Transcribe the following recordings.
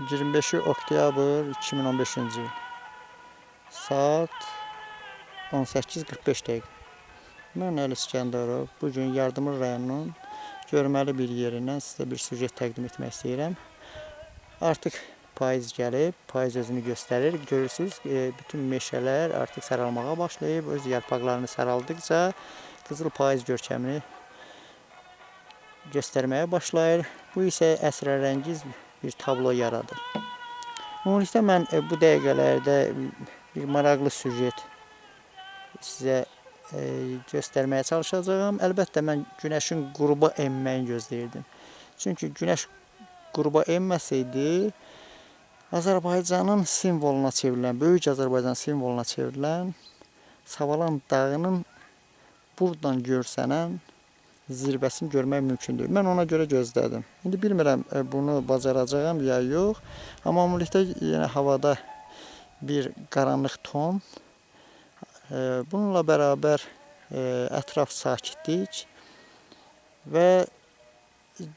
25 oktyabr 2015-ci il. Saat 18:45 dəqiqə. Mən Əli İskəndərov bu gün Yardımlı rayonunun görməli bir yerindən sizə bir sujet təqdim etmək istəyirəm. Artıq payız gəlib, payız özünü göstərir. Görürsüz, e, bütün meşələr artıq saralmağa başlayıb. Öz yarpaqlarını saraldıqca qızıl payız görkəmini göstərməyə başlayır. Bu isə əsrarəngiz bir tablo yaradır. Ümumilikdə mən e, bu dəqiqələrdə bir maraqlı sujet sizə e, göstərməyə çalışacağam. Əlbəttə mən günəşin qüruba enməyini gözləyirdim. Çünki günəş qüruba enməsəydi Azərbaycanın simvoluna çevrilən, böyük Azərbaycan simvoluna çevrilən Savalan dağının buradan görsənən zirvəsini görmək mümkündür. Mən ona görə gözlədim. İndi bilmirəm e, bunu bacaracağam ya yox. Amma ümumilikdə yenə havada bir qaranlıq ton. E, Bununla bərabər e, ətraf sakitlik və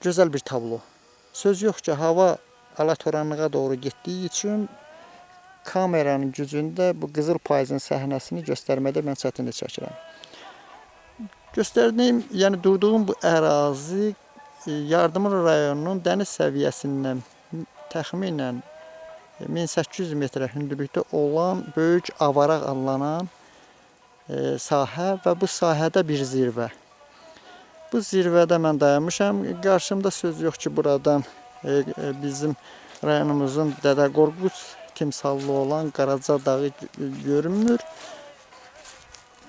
gözəl bir tablo. Söz yox ki, hava alatoranlığa doğru getdiyi üçün kameranın gücündə bu qızıl payızın səhnəsini göstərmədə mən çətinlik çəkirəm. Göstərdiyim, yəni durduğum bu ərazi e, Yardımlı rayonunun dəniz səviyyəsindən təxminən 1800 metrə hündürlükdə olan böyük avaraq adlanan e, sahə və bu sahədə bir zirvə. Bu zirvədə mən dayanmışam. Qarşımda söz yox ki, buradan e, e, bizim rayonumuzun Dədə Qorqud timsallı olan Qaraca dağı gö- görünmür.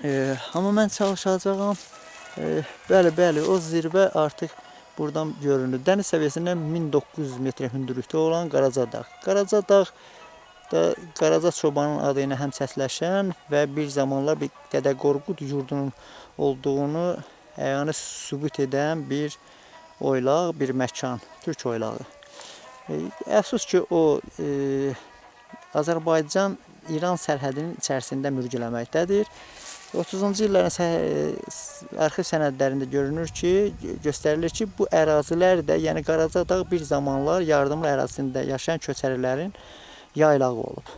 E, amma mən çalışacağam. E, bəli, bəli, o zirvə artıq buradan görünür. Dəniz səviyyəsindən 1900 metrə hündürlükdə olan Qaraca dağ. Qaraca dağ da Qaraca çobanın adı ilə həm səsləşən və bir zamanlar bir Dədə Qorqud yurdunun olduğunu əyani sübut edən bir oylaq, bir məkan, türk oylağı. E, əfsus ki, o e, Azərbaycan İran sərhədinin içərisində mürgüləməkdədir. 30-cu illərin arxiv sənədlərində görünür ki, gö- göstərilir ki, bu ərazilər də, yəni Qaraca dağ bir zamanlar yardımlı ərazisində yaşayan köçərilərin yaylağı olub.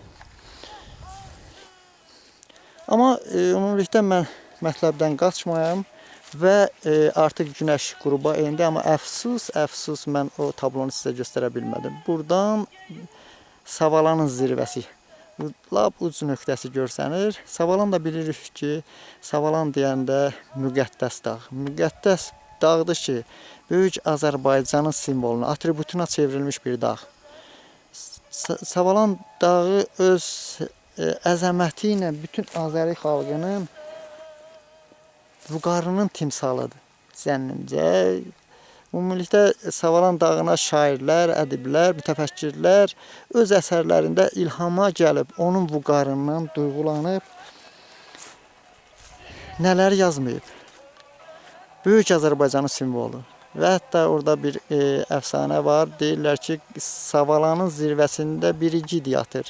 Amma e, ümumilikdə mən mətləbdən qaçmayım və e, artıq günəş qüruba endi, amma əfsus, əfsus mən o tablonu sizə göstərə bilmədim. Burdan Savalanın zirvəsi lap uc nöqtəsi görsənir. Savalan da bilirik ki, Savalan deyəndə müqəddəs dağ. Müqəddəs dağdır ki, böyük Azərbaycanın simvoluna, atributuna çevrilmiş bir dağ. Savalan dağı öz e, əzəməti ilə bütün Azəri xalqının vüqarının timsalıdır. Zənnimcə Ümumilikdə Savalan dağına şairlər, ədiblər, mütəfəkkirlər öz əsərlərində ilhama gəlib, onun vüqarından duyğulanıb nələr yazmayıb. Böyük Azərbaycanın simvolu. Və hətta orada bir e, əfsanə var. Deyirlər ki, Savalanın zirvəsində bir igid yatır.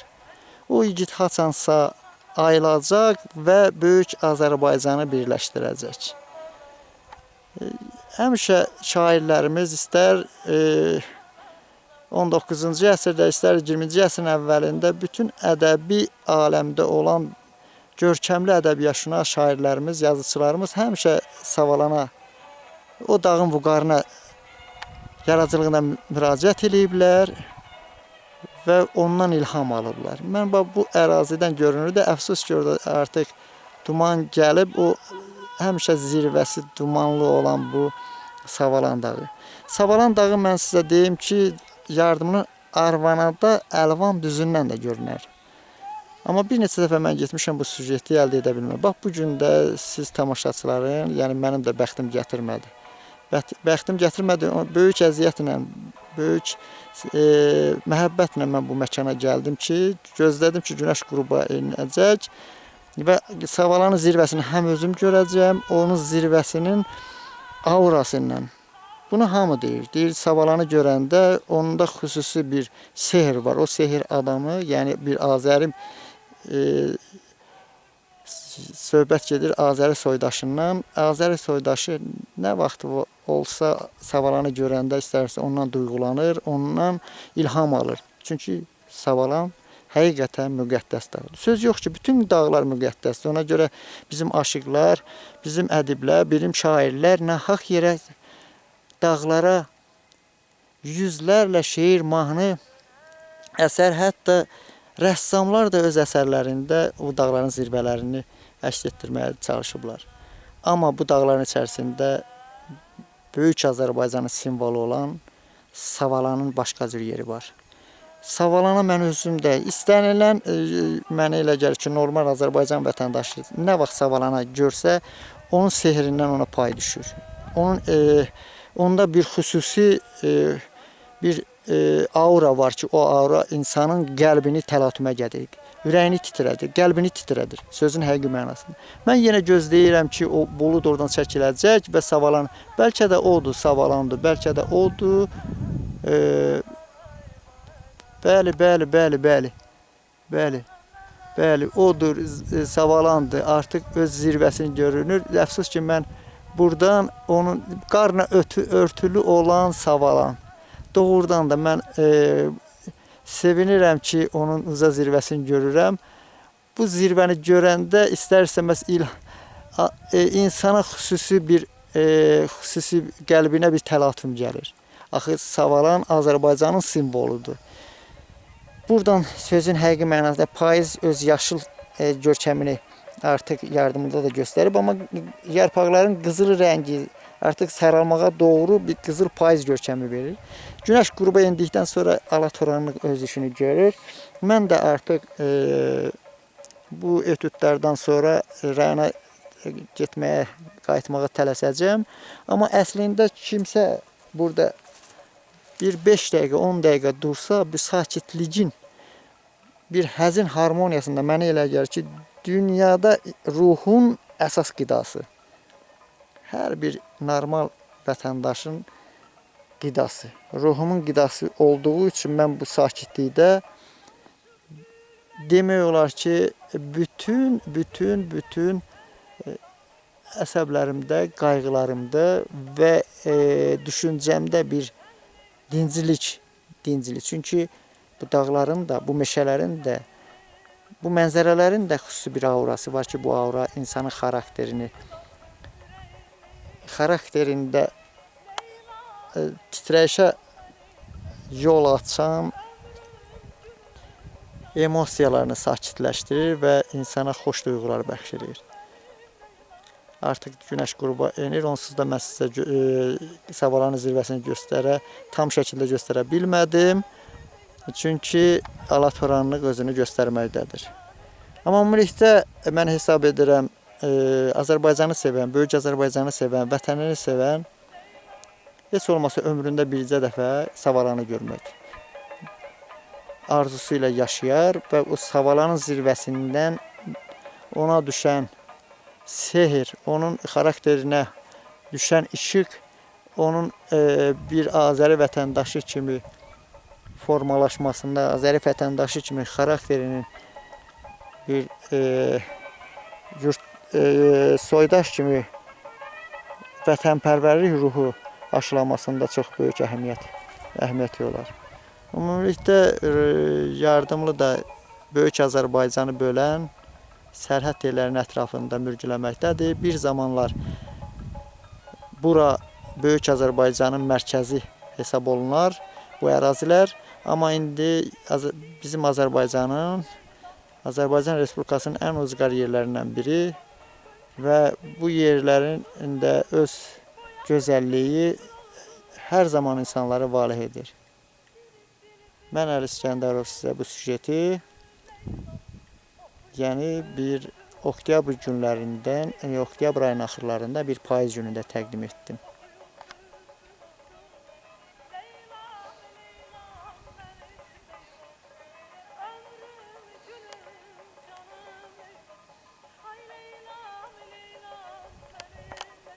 O igid haçansa ayılacaq və böyük Azərbaycanı birləşdirəcək. E, Həmişə şairlərimiz istər e, 19-cu əsrdə, istər 20-ci əsrin əvvəlində bütün ədəbi aləmdə olan görkəmli ədəbiyyatşünas şairlərimiz, yazıçılarımız həmişə Savalana, o dağın vüqarına yaradıcılığına müraciət eləyiblər və ondan ilham alıblar. Mən bax bu ərazidən görünür də əfsus ki, orada artıq duman gəlib, o həmişə zirvəsi dumanlı olan bu Savalan dağı. Savalan dağı mən sizə deyim ki, yardımını Arvanada Əlvan düzündən də görünər. Amma bir neçə dəfə mən getmişəm bu sujeti əldə edə bilmirəm. Bax bu gün də siz tamaşaçıların, yəni mənim də bəxtim gətirmədi. Bəxt- Bəxtim gətirmədi. Böyük əziyyətlə, böyük e, məhəbbətlə mən bu məkana gəldim ki, gözlədim ki, günəş qüruba enəcək və Savalanın zirvəsini həm özüm görəcəm, onun zirvəsinin aurası ilə. Bunu hamı deyir. Deyir Savalanı görəndə onda xüsusi bir sehr var. O sehr adamı, yəni bir Azəri e, söhbət gedir Azəri soydaşından. Azəri soydaşı nə vaxt olsa Savalanı görəndə istərsə ondan duyğulanır, ondan ilham alır. Çünki Savalan həqiqətən müqəddəs dağdır. Söz yox ki, bütün dağlar müqəddəsdir. Ona görə bizim aşiqlar, bizim ədiblər, bilim şairlər nahaq yerə dağlara yüzlərlə şeir, mahnı, əsər, hətta rəssamlar da öz əsərlərində o dağların zirvələrini əks etdirməyə çalışıblar. Amma bu dağların içərisində böyük Azərbaycanın simvolu olan Savalanın başqa cür yeri var. Savalana mən özüm də istənilən e, mənə elə gəlir ki, normal Azərbaycan vətəndaşı nə vaxt Savalana görsə, onun sehrindən ona pay düşür. Onun e, onda bir xüsusi e, bir e, aura var ki, o aura insanın qəlbini təlatümə gətirir. Ürəyini titrədir, qəlbini titrədir. Sözün həqiqi mənasında. Mən yenə gözləyirəm ki, o bulud oradan çəkiləcək və Savalan bəlkə də odur, Savalandır, bəlkə də odur. E, bəli, bəli, bəli, bəli. Bəli. Bəli, odur, z- Savalandır. Artıq öz zirvəsini görünür. Əfsus ki, mən burdan onun qarna ötü, örtülü olan Savalan. Doğrudan da mən e, sevinirəm ki, onun uca zirvəsini görürəm. Bu zirvəni görəndə istər-istəməz e, insana xüsusi bir e, xüsusi qəlbinə bir təlatüm gəlir. Axı Savalan Azərbaycanın simvoludur. Buradan sözün həqiqi mənasında payız öz yaşıl e, görkəmini artıq yardımında da göstərib, amma yarpaqların qızıl rəngi artıq saralmağa doğru bir qızıl payız görkəmi verir. Günəş qüruba endikdən sonra alatoranlıq öz işini görür. Mən də artıq e, bu etüdlərdən sonra rayona getməyə, qayıtmağa tələsəcəm. Amma əslində kimsə burada bir 5 dəqiqə, 10 dəqiqə dursa, bir sakitliyin, bir həzin harmoniyasında mənə elə gəlir ki, dünyada ruhun əsas qidası. Hər bir normal vətəndaşın qidası, ruhumun qidası olduğu üçün mən bu sakitlikdə demək olar ki, bütün, bütün, bütün e, əsəblərimdə, qayğılarımda və e, düşüncəmdə bir dincilik, dincilik. Çünki bu dağların da, bu meşələrin də, bu mənzərələrin də xüsusi bir aurası var ki, bu aura insanın xarakterini xarakterində e, titrəyişə yol açan emosiyalarını sakitləşdirir və insana xoş duyğular bəxş edir. Artıq günəş qüruba enir, onsuz da mən sizə e, Savalanın zirvəsini göstərə, tam şəkildə göstərə bilmədim. Çünki alatoranlıq özünü göstərməkdədir. Amma ümumilikdə mən hesab edirəm, e, Azərbaycanı sevən, böyük Azərbaycanı sevən, vətənini sevən heç olmasa ömründə bircə dəfə Savalanı görmək arzusu ilə yaşayar və o Savalanın zirvəsindən ona düşən sehr, onun xarakterinə düşən işıq onun e, bir Azəri vətəndaşı kimi formalaşmasında, Azəri vətəndaşı kimi xarakterinin bir e, yurt e, soydaş kimi vətənpərvərlik ruhu aşılamasında çox böyük əhəmiyyət əhəmiyyəti olar. Ümumilikdə e, yardımlı da böyük Azərbaycanı bölən sərhəd yerlərinin ətrafında mürgüləməkdədir. Bir zamanlar bura böyük Azərbaycanın mərkəzi hesab olunar bu ərazilər. Amma indi bizim Azərbaycanın Azərbaycan Respublikasının ən ucqar yerlərindən biri və bu yerlərin də öz gözəlliyi hər zaman insanları valeh edir. Mən Əli İskəndərov sizə bu süjeti yəni bir oktyabr günlərindən, yəni oktyabr ayının axırlarında bir payız günündə təqdim etdim.